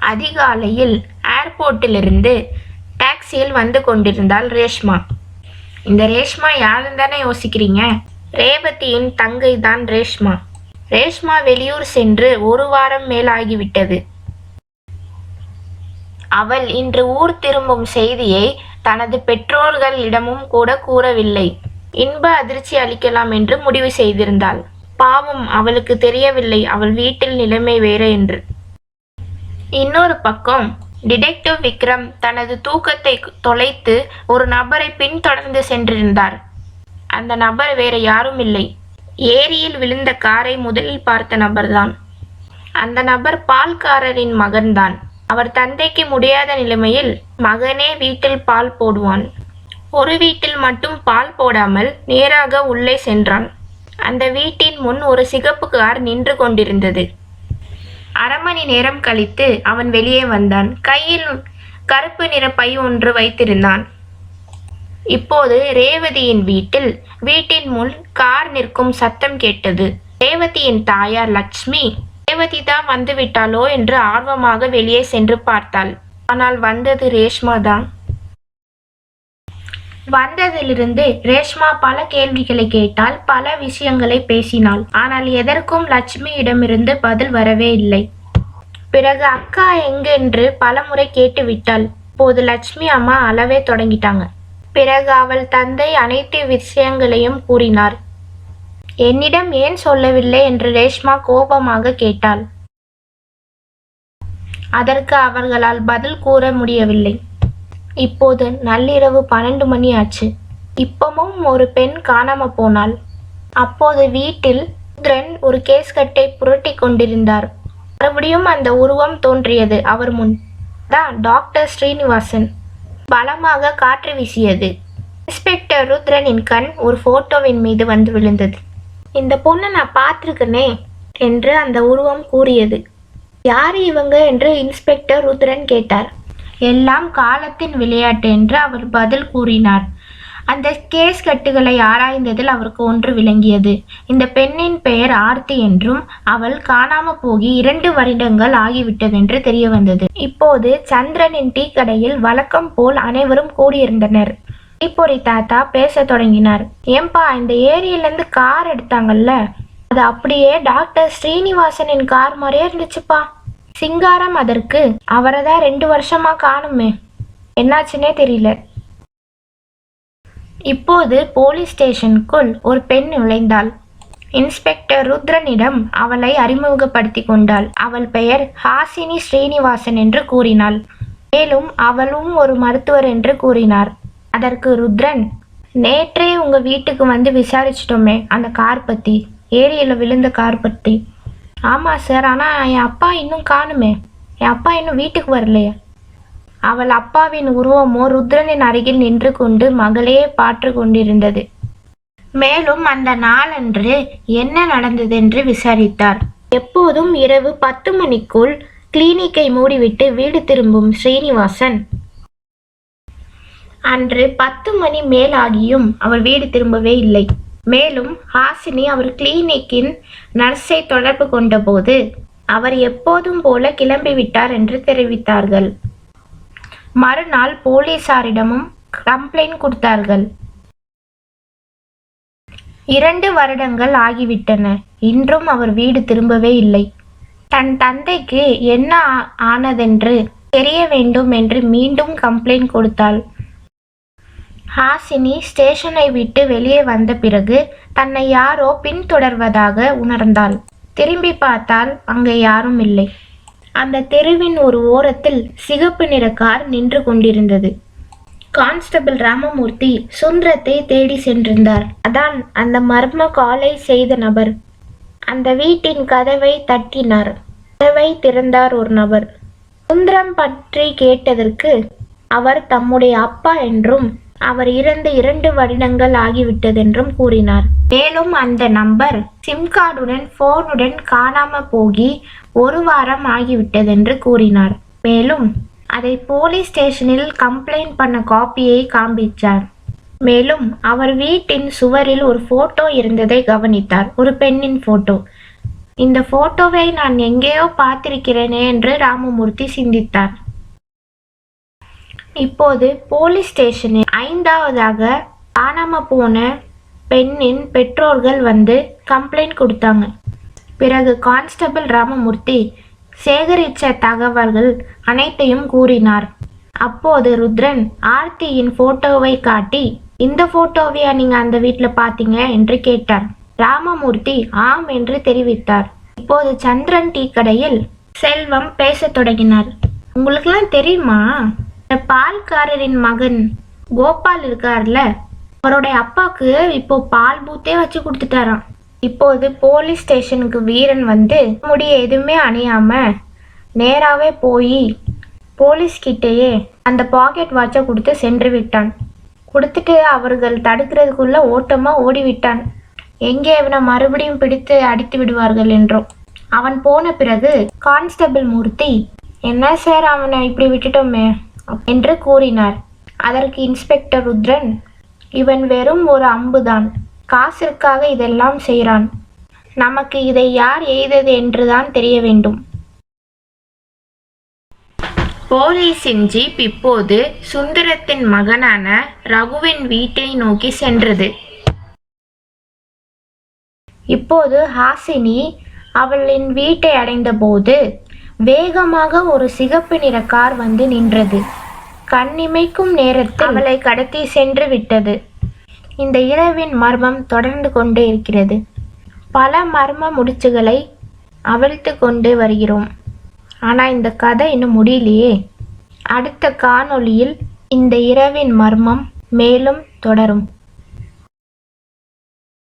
அதிகாலையில் ஏர்போர்ட்டிலிருந்து டாக்ஸியில் வந்து கொண்டிருந்தாள் ரேஷ்மா. இந்த ரேஷ்மா யாருன்னு தானே யோசிக்கிறீங்க? ரேவதியின் தங்கை தான் ரேஷ்மா. ரேஷ்மா வெளியூர் சென்று ஒரு வாரம் மேலாகிவிட்டது. அவள் இன்று ஊர் திரும்பும் செய்தியை தனது பெற்றோர்களிடமும் கூட கூறவில்லை. இன்ப அதிர்ச்சி அளிக்கலாம் என்று முடிவு செய்திருந்தாள். பாவம் அவளுக்கு தெரியவில்லை. அவள் வீட்டில் நிலைமை வேற என்று. இன்னொரு பக்கம் டிடெக்டிவ் விக்ரம் தனது தூக்கத்தை தொலைத்து ஒரு நபரை பின்தொடர்ந்து சென்றிருந்தார். அந்த நபர் வேற யாரும் இல்லை. ஏரியில் விழுந்த காரை முதலில் பார்த்த நபர்தான். அந்த நபர் பால்காரரின் மகன்தான். அவர் தந்தைக்கு முடியாத நிலைமையில் மகனே வீட்டில் பால் போடுவான். ஒரு வீட்டில் மட்டும் பால் போடாமல் நேராக உள்ளே சென்றான். அந்த வீட்டின் முன் ஒரு சிகப்பு கார் நின்று கொண்டிருந்தது. அரை மணி நேரம் கழித்து அவன் வெளியே வந்தான். கையில் கருப்பு நிற பை ஒன்று வைத்திருந்தான். இப்போது ரேவதியின் வீட்டில் வீட்டின் முன் கார் நிற்கும் சத்தம் கேட்டது. ரேவதியின் தாயார் லக்ஷ்மி ரேவதி தான் வந்துவிட்டாளோ? என்று ஆர்வமாக வெளியே சென்று பார்த்தாள். ஆனால் வந்தது ரேஷ்மா தான் வந்ததிலிருந்து ரேஷ்மா பல கேள்விகளை கேட்டால் பல விஷயங்களை பேசினாள். ஆனால் எதற்கும் லட்சுமியிடமிருந்து பதில் வரவே இல்லை. பிறகு அக்கா எங்கென்று பலமுறை கேட்டு விட்டாள் போது லட்சுமி அம்மா அளவே தொடங்கிட்டாங்க. பிறகு அவள் தந்தை அனைத்து விஷயங்களையும் கூறினார். என்னிடம் ஏன் சொல்லவில்லை? என்று ரேஷ்மா கோபமாக கேட்டாள். அதற்கு அவர்களால் பதில் கூற முடியவில்லை. இப்போது நள்ளிரவு பன்னெண்டு மணி ஆச்சு இப்பமும் ஒரு பெண் காணாம போனாள். அப்போது வீட்டில் ருத்ரன் ஒரு கேஸ்கட்டை புரட்டி கொண்டிருந்தார். மறுபடியும் அந்த உருவம் தோன்றியது அவர் முன். தான் டாக்டர் ஸ்ரீனிவாசன். பலமாக காற்று வீசியது. இன்ஸ்பெக்டர் ருத்ரனின் கண் ஒரு போட்டோவின் மீது வந்து விழுந்தது. இந்த பொண்ணை நான் பார்த்துருக்கனே என்று அந்த உருவம் கூறியது. யார் இவங்க? என்று இன்ஸ்பெக்டர் ருத்ரன் கேட்டார். எல்லாம் காலத்தின் விளையாட்டு என்று அவர் பதில் கூறினார். அந்த கேஸ் கட்டுகளை ஆராய்ந்ததில் அவருக்கு ஒன்று விளங்கியது. இந்த பெண்ணின் பெயர் ஆர்த்தி என்றும் அவள் காணாம போகி இரண்டு வருடங்கள் ஆகிவிட்டதென்று தெரிய வந்தது இப்போது சந்திரனின் டீ கடையில் வழக்கம் போல் அனைவரும் கூடியிருந்தனர். தீப்பொறி தாத்தா பேசத் தொடங்கினார். ஏம்பா இந்த ஏரியிலேருந்து கார் எடுத்தாங்கல்ல? அது அப்படியே டாக்டர் ஸ்ரீனிவாசனின் கார் மாதிரியே இருந்துச்சுப்பா. சிங்காரம் அதற்கு. அவரை தான் ரெண்டு வருஷமா காணுமே. என்னாச்சுன்னே தெரியல. இப்போது போலீஸ் ஸ்டேஷனுக்குள் ஒரு பெண் நுழைந்தாள். இன்ஸ்பெக்டர் ருத்ரனிடம் அவளை அறிமுகப்படுத்தி கொண்டாள். அவள் பெயர் ஹாசினி ஸ்ரீனிவாசன் என்று கூறினாள். மேலும் அவளும் ஒரு மருத்துவர் என்று கூறினார். அதற்கு ருத்ரன் நேற்றே உங்க வீட்டுக்கு வந்து விசாரிச்சிட்டோமே அந்த கார் பத்தி. ஏரியில விழுந்த கார் பத்தி. ஆமாம் சார் ஆனால் என் அப்பா இன்னும் காணுமே. என் அப்பா இன்னும் வீட்டுக்கு வரலையே. அவள் அப்பாவின் உருவமோ ருத்ரனின் அருகில் நின்று கொண்டு மகளையே பாற்று கொண்டிருந்தது. மேலும் அந்த நாளன்று என்ன நடந்ததென்று விசாரித்தார் எப்போதும் இரவு பத்து மணிக்குள் கிளினிக்கை மூடிவிட்டு வீடு திரும்பும் ஸ்ரீனிவாசன். அன்று பத்து மணி மேலாகியும் அவர் வீடு திரும்பவே இல்லை. மேலும் ஹாசினி அவர் கிளினிக்கின் நர்ஸை தொடர்பு கொண்டபோது அவர் எப்போதும் போல கிளம்பிவிட்டார் என்று தெரிவித்தார்கள். மறுநாள் போலீசாரிடமும் கம்ப்ளைண்ட் கொடுத்தார்கள். இரண்டு வருடங்கள் ஆகிவிட்டன. இன்றும் அவர் வீடு திரும்பவே இல்லை. தன் தந்தைக்கு என்ன ஆ- ஆனதென்று தெரிய வேண்டும் என்று மீண்டும் கம்ப்ளைண்ட் கொடுத்தாள். ஹாசினி ஸ்டேஷனை விட்டு வெளியே வந்த பிறகு தன்னை யாரோ பின்தொடர்வதாக உணர்ந்தாள். திரும்பி பார்த்தால் அங்கே யாரும் இல்லை. அந்த தெருவின் ஒரு ஓரத்தில் சிகப்பு நிற கார் நின்று கொண்டிருந்தது. கான்ஸ்டபிள் ராமமூர்த்தி சுந்தரத்தை தேடி சென்றிருந்தார். அதான் அந்த மர்ம காலை செய்த நபர். அந்த வீட்டின் கதவை தட்டினார். கதவை திறந்தார் ஒரு நபர். சுந்தரம் பற்றி கேட்டதற்கு அவர் தம்முடைய அப்பா என்றும் அவர் இறந்து இரண்டு வருடங்கள் ஆகிவிட்டதென்றும் கூறினார். மேலும் அந்த நம்பர் சிம் கார்டுடன் போனுடன் காணாம போகி ஒரு வாரம் ஆகிவிட்டதென்று கூறினார். மேலும் அதை போலீஸ் ஸ்டேஷனில் கம்ப்ளைண்ட் பண்ண காப்பியை காண்பித்தார். மேலும் அவர் வீட்டின் சுவரில் ஒரு போட்டோ இருந்ததை கவனித்தார். ஒரு பெண்ணின் போட்டோ இந்த போட்டோவை நான் எங்கேயோ பார்த்திருக்கிறேனே என்று ராமமூர்த்தி சிந்தித்தார். இப்போது போலீஸ் ஸ்டேஷனில் ஐந்தாவதாக காணாம போன பெண்ணின் பெற்றோர்கள் வந்து கம்ப்ளைண்ட் கொடுத்தாங்க. பிறகு கான்ஸ்டபிள் ராமமூர்த்தி சேகரித்த தகவல்கள் அனைத்தையும் கூறினார். அப்போது ருத்ரன் ஆர்த்தியின் போட்டோவை காட்டி இந்த போட்டோவையா நீங்க அந்த வீட்டில் பார்த்தீங்க? என்று கேட்டார். ராமமூர்த்தி ஆம் என்று தெரிவித்தார். இப்போது சந்திரன் டீ கடையில் செல்வம் பேசத் தொடங்கினார். உங்களுக்கெல்லாம் தெரியுமா? இந்த பால்காரரின் மகன் கோபால் இருக்கார்ல அவருடைய அப்பாவுக்கு இப்போ பால் பூத்தே வச்சு கொடுத்துட்டாராம். இப்போது போலீஸ் ஸ்டேஷனுக்கு வீரன் வந்து முடிய எதுவுமே அணியாம நேராவே போய் போலீஸ் கிட்டேயே அந்த பாக்கெட் வாட்சை கொடுத்து சென்று விட்டான். கொடுத்துட்டு அவர்கள் தடுக்கிறதுக்குள்ள ஓட்டமா ஓடிவிட்டான். எங்கே அவனை மறுபடியும் பிடித்து அடித்து விடுவார்கள் என்றோ. அவன் போன பிறகு கான்ஸ்டபிள் மூர்த்தி என்ன சார் அவனை இப்படி விட்டுட்டோமே? என்று கூறினார். அதற்கு இன்ஸ்பெக்டர் ருத்ரன் இவன் வெறும் ஒரு அம்புதான். காசிற்காக இதெல்லாம் செய்கிறான். நமக்கு இதை யார் எய்தது என்றுதான் தெரிய வேண்டும். போலீஸின் ஜீப் இப்போது சுந்தரத்தின் மகனான ரகுவின் வீட்டை நோக்கி சென்றது. இப்போது ஹாசினி அவளின் வீட்டை அடைந்தபோது வேகமாக ஒரு சிகப்பு நிற கார் வந்து நின்றது. கண்ணிமைக்கும் நேரத்தில் அவளை கடத்தி சென்று விட்டது. இந்த இரவின் மர்மம் தொடர்ந்து கொண்டே இருக்கிறது. பல மர்ம முடிச்சுகளை அவிழ்த்து கொண்டு வருகிறோம். ஆனால் இந்த கதை இன்னும் முடியலையே. அடுத்த காணொளியில் இந்த இரவின் மர்மம் மேலும் தொடரும்.